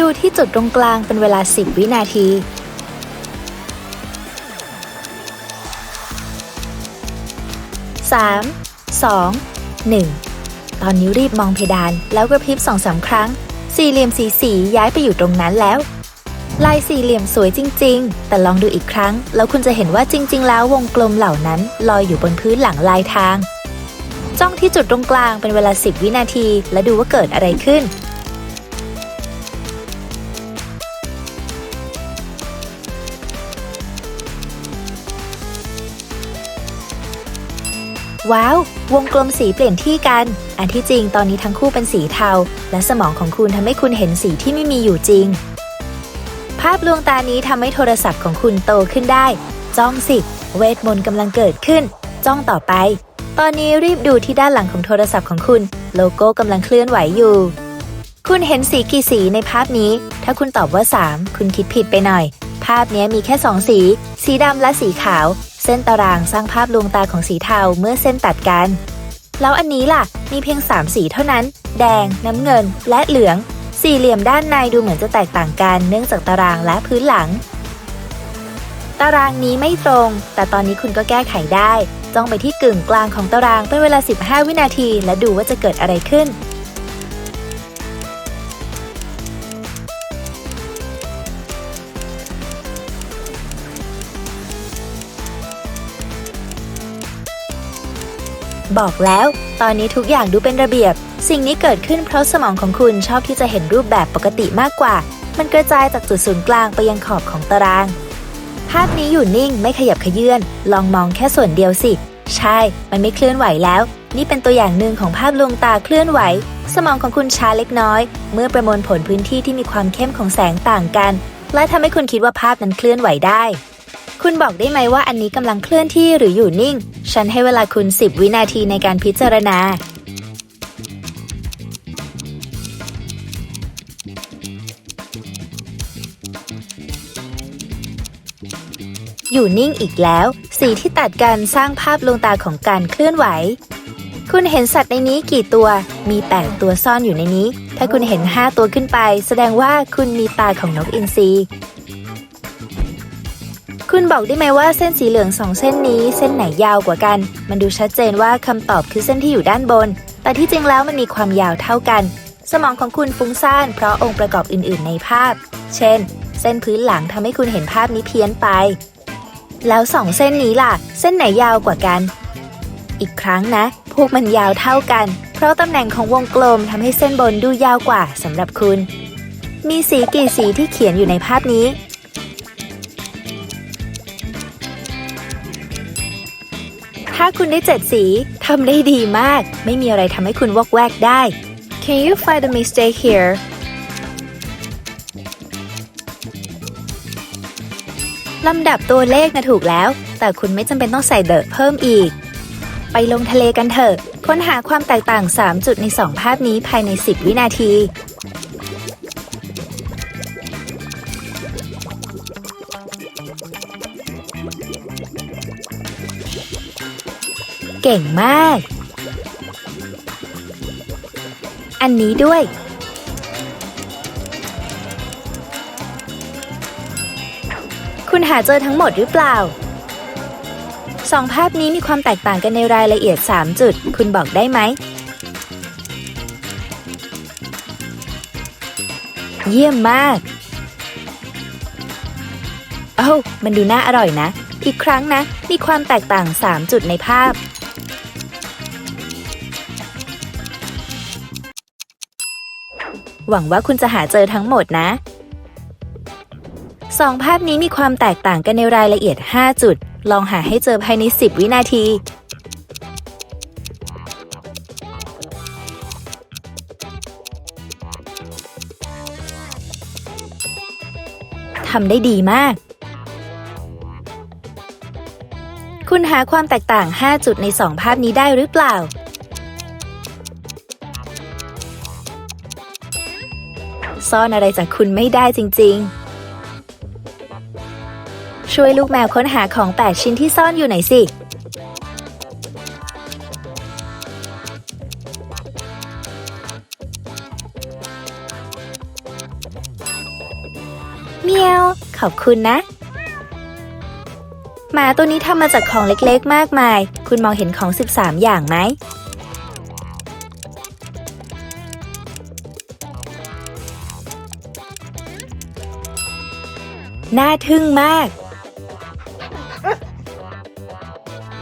ดูที่จุดตรงกลางเป็นเวลา 10 วินาที 3 2 1 ตอนนี้รีบมองเพดานแล้วกระพริบสองสามครั้ง สี่เหลี่ยมสีสีย้ายไปอยู่ตรงนั้นแล้ว ลายสี่เหลี่ยมสวยจริง ๆ แต่ลองดูอีกครั้ง แล้วคุณจะเห็นว่าจริง ๆ แล้ววงกลมเหล่านั้นลอยอยู่บนพื้นหลังลายทาง จ้องที่จุดตรงกลางเป็นเวลา 10 วินาที และดูว่าเกิดอะไรขึ้น ว้าว วงกลมสีเปลี่ยนที่กัน อันที่จริงตอนนี้ทั้งคู่เป็นสีเทา และสมองของคุณทำให้คุณเห็นสีที่ไม่มีอยู่จริง ภาพลวงตานี้ทำให้โทรศัพท์ของคุณโตขึ้นได้ จ้องสิ เวทมนต์กำลังเกิดขึ้น จ้องต่อไป ตอนนี้รีบดูที่ด้านหลังของโทรศัพท์ของคุณ โลโก้กำลังเคลื่อนไหวอยู่ คุณเห็นสีกี่สีในภาพนี้ ถ้าคุณตอบว่า 3 คุณคิดผิดไปหน่อย ภาพนี้มีแค่ 2 สี สีดำและสีขาว เส้นตารางสร้างภาพลวงตาของสีเทาเมื่อเส้นตัดกัน แล้วอันนี้ล่ะ มีเพียง 3 สีเท่านั้น แดง น้ำเงิน และเหลือง สี่เหลี่ยมด้านในดูเหมือนจะแตกต่างกันเนื่องจากตารางและพื้นหลัง ตารางนี้ไม่ตรง แต่ตอนนี้คุณก็แก้ไขได้ จ้องไปที่กึ่งกลางของตารางเป็นเวลา 15 วินาที และดูว่าจะเกิดอะไรขึ้น บอกแล้ว ตอนนี้ทุกอย่างดูเป็นระเบียบ สิ่งนี้เกิดขึ้นเพราะสมองของคุณชอบที่จะเห็นรูปแบบปกติมากกว่า มันกระจายจากจุดศูนย์กลางไปยังขอบของตาราง ภาพนี้อยู่นิ่งไม่ขยับขยื่นลองมองแค่ส่วนเดียวสิ ใช่ มันไม่เคลื่อนไหวแล้ว นี่เป็นตัวอย่างหนึ่งของภาพลวงตาเคลื่อนไหว สมองของคุณช้าเล็กน้อย เมื่อประมวลผลพื้นที่ที่มีความเข้มของแสงต่างกัน และทำให้คุณคิดว่าภาพนั้นเคลื่อนไหวได้ คุณบอกได้ไหมว่าอันนี้กำลังเคลื่อนที่หรืออยู่นิ่ง ฉันให้เวลาคุณ 10 วินาทีในการพิจารณา อยู่นิ่งอีกแล้ว สีที่ตัดกันสร้างภาพลวงตาของการเคลื่อนไหว คุณเห็นสัตว์ในนี้กี่ตัว มี 8 ตัวซ่อนอยู่ในนี้ ถ้าคุณเห็น 5 ตัวขึ้นไป แสดงว่าคุณมีตาของนกอินทรี คุณบอกได้ไหมว่าเส้นสีเหลืองสองเส้นนี้เส้นไหนยาวกว่ากัน มันดูชัดเจนว่าคำตอบคือเส้นที่อยู่ด้านบน แต่ที่จริงแล้วมันมีความยาวเท่ากัน สมองของคุณฟุ้งซ่านเพราะองค์ประกอบอื่นๆ ในภาพ เช่น เส้นพื้นหลังทำให้คุณเห็นภาพนี้เพี้ยนไป แล้วสองเส้นนี้ล่ะ เส้นไหนยาวกว่ากัน อีกครั้งนะ พวกมันยาวเท่ากัน เพราะตำแหน่งของวงกลมทำให้เส้นบนดูยาวกว่าสำหรับคุณ มีสีกี่สีที่เขียนอยู่ในภาพนี้าคุณได้เจ็ดสีทำได้ดีมาก ไม่มีอะไรทำให้คุณวอกแวกได้ Can you find a mistake here ลำดับตัวเลขนะถูกแล้ว แต่คุณไม่จำเป็นต้องใส่เดอะเพิ่มอีก ไปลงทะเลกันเถอะ ค้นหาความแตกต่าง 3 จุดใน 2 ภาพนี้ภายใน 10 วินาที เก่งมาก อันนี้ด้วย คุณหาเจอทั้งหมดหรือเปล่าสองภาพนี้มีความแตกต่างกันในรายละเอียด 3 จุด คุณบอกได้ไหม เยี่ยมมากเอ้มันดูน่าอร่อยนะ อีกครั้งนะ มีความแตกต่าง 3 จุดในภาพ หวังว่าคุณจะหาเจอทั้งหมดนะสองภาพนี้มีความแตกต่างกันในรายละเอียด 5 จุด ลองหาให้เจอภายใน 10 วินาที ทำได้ดีมาก คุณหาความแตกต่าง 5 จุดใน 2 ภาพนี้ได้หรือเปล่า ซ่อนอะไรจากคุณไม่ได้จริง ๆ ช่วยลูกแมวค้นหาของ 8 ชิ้นที่ซ่อนอยู่ไหนสิ เมียว ขอบคุณนะ หมาตัวนี้ทำมาจากของเล็กๆ มากมาย คุณมองเห็นของ 13 อย่างไหม น่าทึ่งมาก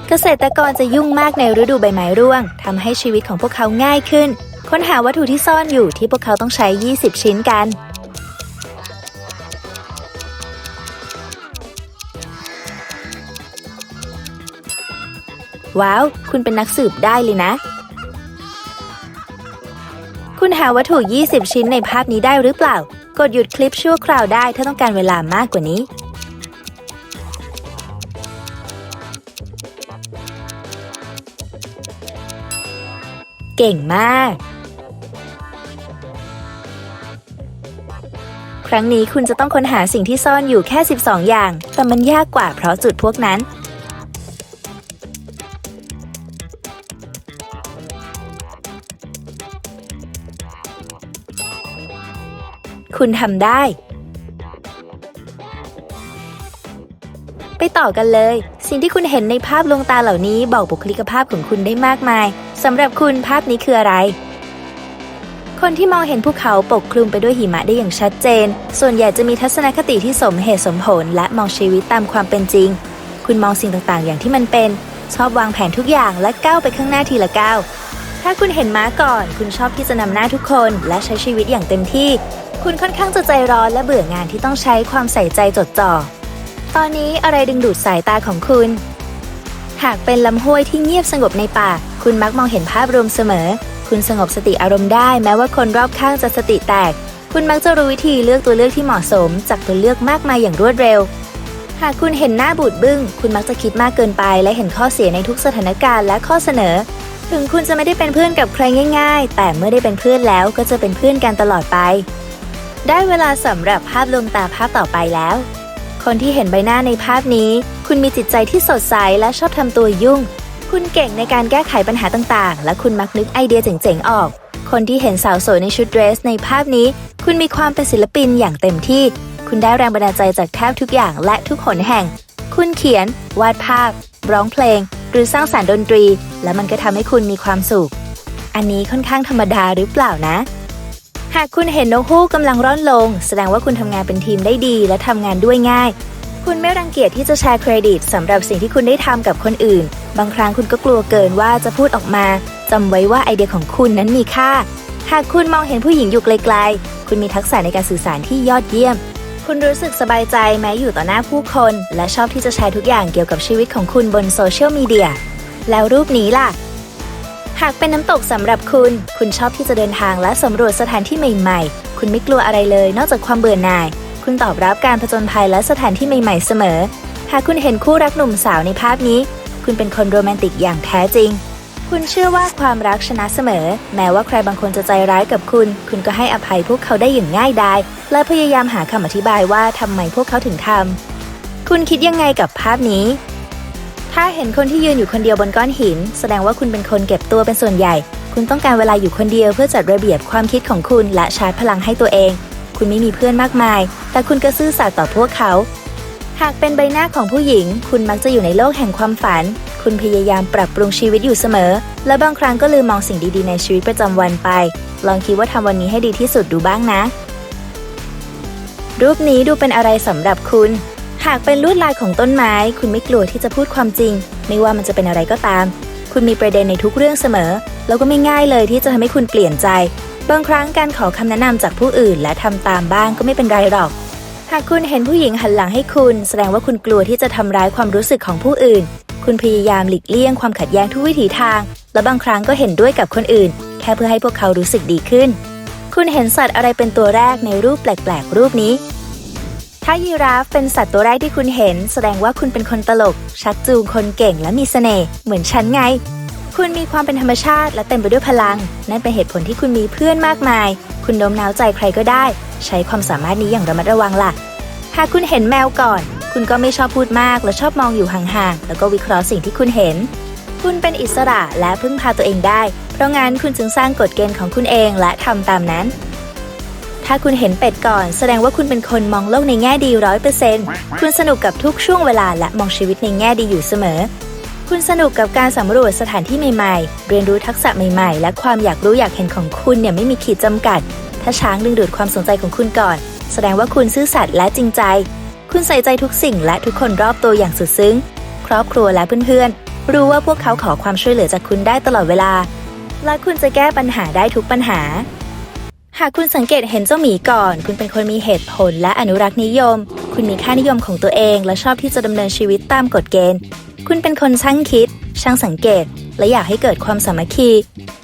เกษตรกรจะยุ่งมากในฤดูใบไม้ร่วงทำให้ชีวิตของพวกเขาง่ายขึ้น ค้นหาวัตถุที่ซ่อนอยู่ที่พวกเขาต้องใช้ 20 ชิ้นกัน ว้าว คุณเป็นนักสืบได้เลยนะ คุณหาวัตถุ 20 ชิ้นในภาพนี้ได้หรือเปล่า กดหยุดคลิปชั่วคราวได้ถ้าต้องการเวลามากกว่านี้ เก่งมาก ครั้งนี้คุณจะต้องค้นหาสิ่งที่ซ่อนอยู่แค่ 12 อย่าง แต่มันยากกว่าเพราะจุดพวกนั้น คุณทำได้ ไปต่อกันเลย สิ่งที่คุณเห็นในภาพลวงตาเหล่านี้บอกบุคลิกภาพของคุณได้มากมายสำหรับคุณภาพนี้คืออะไร คนที่มองเห็นภูเขาปกคลุมไปด้วยหิมะได้อย่างชัดเจน ส่วนใหญ่จะมีทัศนคติที่สมเหตุสมผล และมองชีวิตตามความเป็นจริง คุณมองสิ่งต่างๆ อย่างที่มันเป็น ชอบวางแผนทุกอย่างและก้าวไปข้างหน้าทีละก้าวถ้าคุณเห็นม้าก่อน คุณชอบที่จะนำหน้าทุกคน และใช้ชีวิตอย่างเต็มที่ คุณค่อนข้างจะใจร้อนและเบื่องานที่ต้องใช้ความใส่ใจจดจ่อ ตอนนี้อะไรดึงดูดสายตาของคุณ หากเป็นลำห้วยที่เงียบสงบในป่า คุณมักมองเห็นภาพรวมเสมอ คุณสงบสติอารมณ์ได้แม้ว่าคนรอบข้างจะสติแตก คุณมักจะรู้วิธีเลือกตัวเลือกที่เหมาะสม จากตัวเลือกมากมายอย่างรวดเร็ว หากคุณเห็นหน้าบูดบึ้ง คุณมักจะคิดมากเกินไป และเห็นข้อเสียในทุกสถานการณ์และข้อเสนอ ถึงคุณจะไม่ได้เป็นเพื่อนกับใครง่าย ๆ แต่เมื่อได้เป็นเพื่อนแล้วก็จะเป็นเพื่อนกันตลอดไป ได้เวลาสำหรับภาพลวงตาภาพต่อไปแล้ว คนที่เห็นใบหน้าในภาพนี้ คุณมีจิตใจที่สดใสและชอบทำตัวยุ่ง คุณเก่งในการแก้ไขปัญหาต่างๆ และคุณมักนึกไอเดียเจ๋งๆออก คนที่เห็นสาวสวยในชุดเดรส ในภาพนี้ คุณมีความเป็นศิลปินอย่างเต็มที่ คุณได้แรงบันดาลใจจากแทบทุกอย่างและทุกหนแห่ง คุณเขียน วาดภาพ ร้องเพลง หรือสร้างสารรค์ดนตรี และมันก็ทำให้คุณมีความสุข อันนี้ค่อนข้างธรรมดาหรือเปล่านะ หากคุณเห็นนกฮูกกำลังร่อนลง แสดงว่าคุณทำงานเป็นทีมได้ดี และทำงานด้วยง่าย คุณไม่รังเกียจที่จะแชร์เครดิตสำหรับสิ่งที่คุณได้ทำกับคนอื่น บางครั้งคุณก็กลัวเกินว่าจะพูดออกมาจำไว้ว่าไอเดียของคุณนั้นมีค่า หากคุณมองเห็นผู้หญิงอยู่ไกลๆ คุณมีทักษะในการสื่อสารที่ยอดเยี่ยม คุณรู้สึกสบายใจแม้อยู่ต่อหน้าผู้คน และชอบที่จะแชร์ทุกอย่างเกี่ยวกับชีวิตของคุณบนโซเชียลมีเดียแล้วรูปนี้ล่ะ หากเป็นน้ำตกสำหรับคุณ คุณชอบที่จะเดินทางและสำรวจสถานที่ใหม่ๆ คุณไม่กลัวอะไรเลยนอกจากความเบื่อหน่าย คุณตอบรับการผจญภัยและสถานที่ใหม่ๆเสมอ หากคุณเห็นคู่รักหนุ่มสาวในภาพนี้ คุณเป็นคนโรแมนติกอย่างแท้จริง คุณเชื่อว่าความรักชนะเสมอ แม้ว่าใครบางคนจะใจร้ายกับคุณ คุณก็ให้อภัยพวกเขาได้อย่างง่ายดาย และพยายามหาคำอธิบายว่าทำไมพวกเขาถึงทำคุณคิดยังไงกับภาพนี้ ถ้าเห็นคนที่ยืนอยู่คนเดียวบนก้อนหิน แสดงว่าคุณเป็นคนเก็บตัวเป็นส่วนใหญ่ คุณต้องการเวลาอยู่คนเดียวเพื่อจัดระเบียบความคิดของคุณและชาร์จพลังให้ตัวเอง คุณไม่มีเพื่อนมากมาย แต่คุณก็ซื่อสัตย์ต่อพวกเขา หากเป็นใบหน้าของผู้หญิง คุณมักจะอยู่ในโลกแห่งความฝัน คุณพยายามปรับปรุงชีวิตอยู่เสมอ และบางครั้งก็ลืมมองสิ่งดีๆในชีวิตประจำวันไป ลองคิดว่าทำวันนี้ให้ดีที่สุดดูบ้างนะ รูปนี้ดูเป็นอะไรสำหรับคุณ หากเป็นลวดลายของต้นไม้ คุณไม่กลัวที่จะพูดความจริง ไม่ว่ามันจะเป็นอะไรก็ตาม คุณมีประเด็นในทุกเรื่องเสมอ แล้วก็ไม่ง่ายเลยที่จะทำให้คุณเปลี่ยนใจ บางครั้งการขอคำแนะนำจากผู้อื่น และทำตามบ้างก็ไม่เป็นไรหรอก หากคุณเห็นผู้หญิงหันหลังให้คุณ แสดงว่าคุณกลัวที่จะทำร้ายความรู้สึกของผู้อื่น คุณพยายามหลีกเลี่ยงความขัดแย้งทุกวิถีทาง และบางครั้งก็เห็นด้วยกับคนอื่น แค่เพื่อให้พวกเขารู้สึกดีขึ้น คุณเห็นสัตว์อะไรเป็นตัวแรกในรูปแปลกๆ รูปนี้ ถ้ายีราฟเป็นสัตว์ตัวแรกที่คุณเห็น แสดงว่าคุณเป็นคนตลก ชักจูงคนเก่งและมีเสน่ห์เหมือนฉันไง คุณมีความเป็นธรรมชาติและเต็มไปด้วยพลัง นั่นเป็นเหตุผลที่คุณมีเพื่อนมากมาย คุณโน้มน้าวใจใครก็ได้ ใช้ความสามารถนี้อย่างระมัดระวังล่ะ หากคุณเห็นแมวก่อน คุณก็ไม่ชอบพูดมาก และชอบมองอยู่ห่างๆแล้วก็วิเคราะห์สิ่งที่คุณเห็น คุณเป็นอิสระและพึ่งพาตัวเองได้ เพราะงั้นคุณจึงสร้างกฎเกณฑ์ของคุณเองและทำตามนั้น ถ้าคุณเห็นเป็ดก่อน แสดงว่าคุณเป็นคนมองโลกในแง่ดีร้อยเปอร์เซ็นต์คุณสนุกกับทุกช่วงเวลาและมองชีวิตในแง่ดีอยู่เสมอ คุณสนุกกับการสำรวจสถานที่ใหม่ๆ เรียนรู้ทักษะใหม่ๆ และความอยากรู้อยากเห็นของคุณเนี่ยไม่มีขีดจำกัด ถ้าช้างดึงดูดความสนใจของคุณก่อน แสดงว่าคุณซื่อสัตย์และจริงใจ คุณใส่ใจทุกสิ่งและทุกคนรอบตัวอย่างสุดซึ้ง ครอบครัวและเพื่อนๆ รู้ว่าพวกเขาขอความช่วยเหลือจากคุณได้ตลอดเวลา และคุณจะแก้ปัญหาได้ทุกปัญหา หากคุณสังเกตเห็นเจ้าหมีก่อน คุณเป็นคนมีเหตุผลและอนุรักษ์นิยม คุณมีค่านิยมของตัวเอง และชอบที่จะดำเนินชีวิตตามกฎเกณฑ์ คุณเป็นคนช่างคิด ช่างสังเกต และอยากให้เกิดความสามัคคี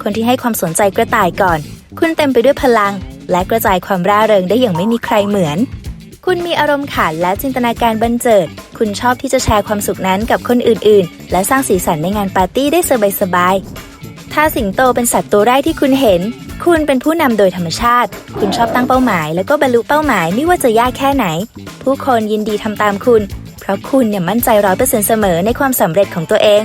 คนที่ให้ความสนใจกระต่ายก่อน คุณเต็มไปด้วยพลัง และกระจายความร่าเริงได้อย่างไม่มีใครเหมือน คุณมีอารมณ์ขันและจินตนาการบันเจิด คุณชอบที่จะแชร์ความสุขนั้นกับคนอื่นๆ และสร้างสีสันในงานปาร์ตี้ได้สบายๆ ถ้าสิงโตเป็นสัตว์ตัวแรกที่คุณเห็น คุณเป็นผู้นำโดยธรรมชาติ คุณชอบตั้งเป้าหมาย แล้วก็บรรลุเป้าหมายไม่ว่าจะยากแค่ไหน ผู้คนยินดีทำตามคุณ เพราะคุณเนี่ยมั่นใจร้อยเปอร์เซ็นต์เสมอในความสำเร็จของตัวเอง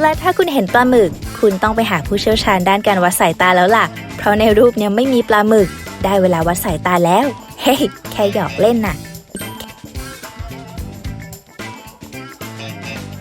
และถ้าคุณเห็นปลาหมึก คุณต้องไปหาผู้เชี่ยวชาญด้านการวัดสายตาแล้วล่ะ เพราะในรูปเนี่ยไม่มีปลาหมึก ได้เวลาวัดสายตาแล้ว เฮ้ยแค่หยอกเล่นน่ะ